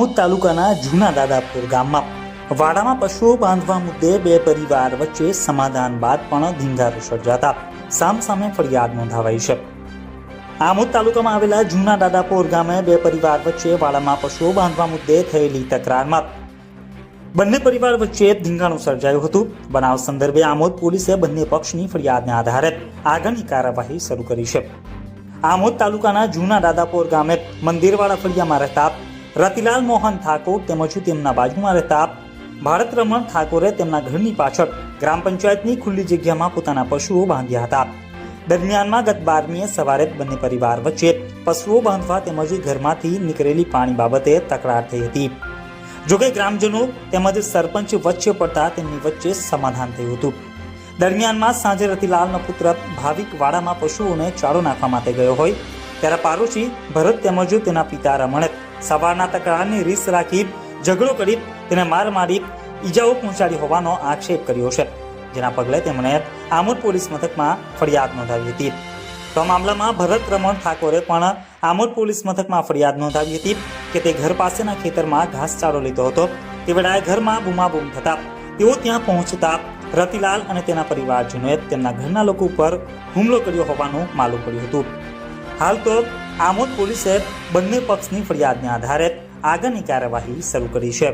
આમોદ તાલુકાના જૂના દાદાપુર ગામમાં. વાડામાં પશુઓ બાંધવા મુદ્દે બે પરિવાર વચ્ચે સમાધાન બાદ પણ ધીંગારો સર્જાતા સામસામે ફરિયાદ નોંધાવાઈ છે. આમોદ તાલુકામાં આવેલા જૂના દાદાપુર ગામે બે પરિવાર વચ્ચે વાડામાં પશુઓ બાંધવા મુદ્દે થયેલી તકરારમાં બંને પરિવાર વચ્ચે ધીંગાણું સર્જાયું હતું. બનાવ સંદર્ભે આમોદ પોલીસે બંને પક્ષની ફરિયાદને આધારે આગળની કાર્યવાહી શરૂ કરી છે. આમોદ તાલુકાના જૂના દાદાપોર ગામે મંદિરવાળા ફળિયામાં રહેતા રતિલાલ મોહન ઠાકોર તેમજ તેમના બાજુમાં રહેતા ભારત રમણ ઠાકોરે તેમના ઘરની પાછળ ગ્રામ પંચાયતની ખુલ્લી જગ્યામાં પોતાના પશુઓ બાંધ્યા હતા. દરમિયાનમાં ગત બારમીએ સવારે બંને પરિવાર વચ્ચે પશુઓ બાંધવા તેમજ ઘરમાંથી નીકળેલી પાણી બાબતે તકરાર થઈ હતી. જોકે ગ્રામજનો તેમજ સરપંચ વચ્ચે પડતા તેમની વચ્ચે સમાધાન થયું હતું. દરમિયાનમાં સાંજે રતિલાલનો પુત્ર ભાવિક વાડામાં પશુઓને ચારો નાખવા માટે ગયો હોય, ત્યારે પાડોશી ભરત તેમજ તેના પિતા રમણે સવારના તકરારની રીસ રાખી ઝઘડો કરી તેને માર મારી ઈજાઓ પહોંચાડી હોવાનો આક્ષેપ કર્યો છે, જેના પગલે તેમણે આમોદ પોલીસ મથકમાં ફરિયાદ નોંધાવી હતી. તો મામલામાં ભરત રમણ ઠાકોરે પણ આમોદ પોલીસ મથકમાં ફરિયાદ નોંધાવી હતી કે તે ઘર પાસેના ખેતરમાં ઘાસચારો લીધો હતો. તે વેળાએ ઘરમાં બૂમાબૂમ થતા તેઓ ત્યાં પહોંચતા રતિલાલ અને તેના પરિવારજનોએ તેમના ઘરના લોકો ઉપર હુમલો કર્યો હોવાનું માલુમ પડ્યું હતું. હાલ તો આમોદ પોલીસે બંને પક્ષની ફરિયાદને આધારે આગળની કાર્યવાહી શરૂ કરી છે.